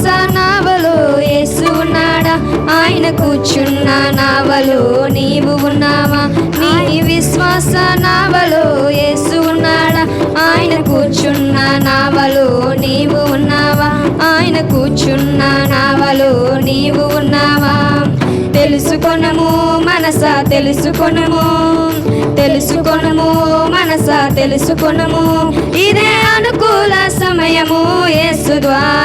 నావలో యేసు ఉన్నాడా? ఆయన కూర్చున్న నావలో నీవు ఉన్నావా? నీ విశ్వాస నావలో యేసు ఉన్నాడా? ఆయన కూర్చున్న నావలో నీవు ఉన్నావా? ఆయన కూర్చున్న నావలో నీవు ఉన్నావా? తెలుసుకొనము మనస తెలుసుకొనము తెలుసుకొనము మనస తెలుసుకొనము. ఇదే అనుకూల సమయము యేసు ద్వారా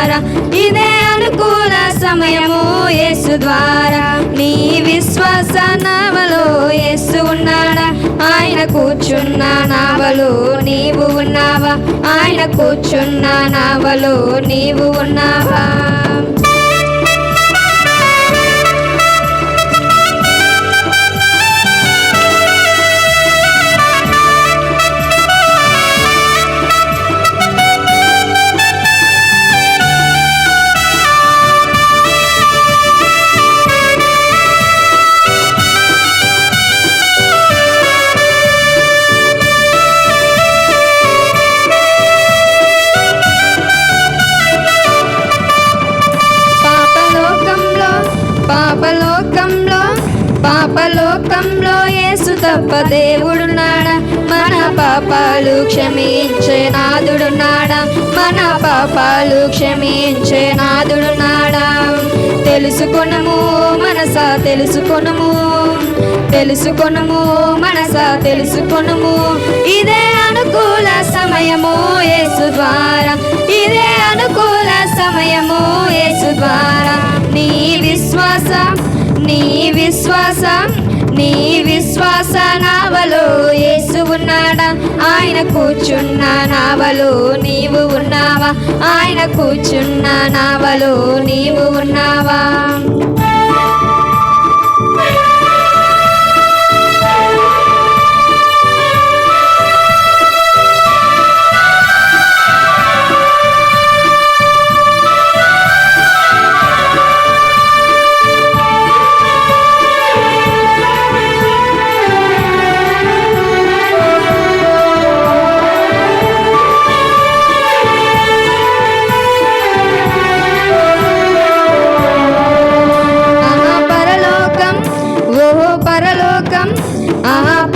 సమయము యేసు ద్వారా. నీ విశ్వాస నావలో యేసు ఉన్నాడా? ఆయన కూర్చున్న నావలో నీవు ఉన్నావా? ఆయన కూర్చున్న నావలో నీవు ఉన్నావా? లోకంలో యేసు తప్ప దేవుడున్నాడా? మన పాపాలు క్షమించే నాదుడున్నాడా? మన పాపాలు క్షమించే నాదుడున్నాడా? తెలుసుకొనము మనస తెలుసుకొనము తెలుసుకొనము మనస తెలుసుకొనము. ఇదే అనుకూల సమయము యేసు ద్వారా. ఇదే అనుకూల సమయము యేసు ద్వారా. నీ విశ్వాసం నీ విశ్వాసం నీ విశ్వాస నావలో యేసు ఉన్నాడా? ఆయన కూర్చున్న నావలో నీవు ఉన్నావా? ఆయన కూర్చున్న నావలో నీవు ఉన్నావా?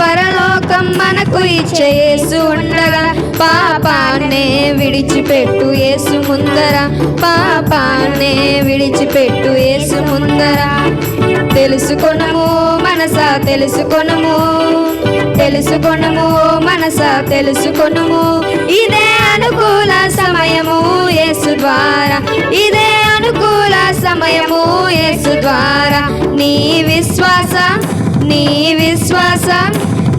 పరలోకం మనకు ఇచ్చే యేసు ఉండగా పాపాన్నే విడిచిపెట్టు యేసు ముందర. పాపాన్నే విడిచిపెట్టు యేసు ముందర. తెలుసుకొనము మనస తెలుసుకొనము. తెలుసుకొనము మనస తెలుసుకొనము. ఇదే అనుకూల సమయము యేసు ద్వారా. ఇదే అనుకూల విశ్వాస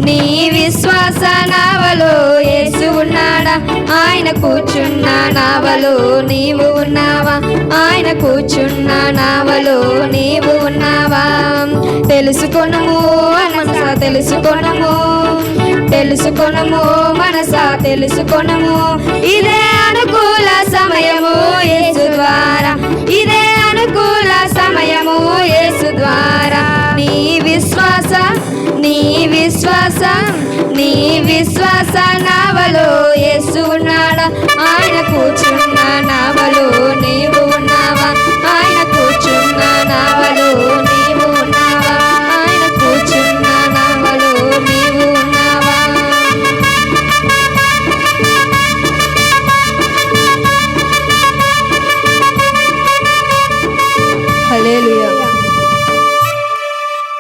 నీ విశ్వాస నావలో యేసు ఉన్నాడా? ఆయన కూర్చున్న నావలో నీవు ఉన్నావా? ఆయన కూర్చున్న నావలో నీవు ఉన్నావా? తెలుసుకొనము మనస తెలుసుకొనము తెలుసుకొనము మనస తెలుసుకొనము. ఇదే అనుకూల సమయము యేసు ద్వారా విశ్వాస నావలో యేసు ఉన్నాడా ఆయన కూర్చున్న నావలో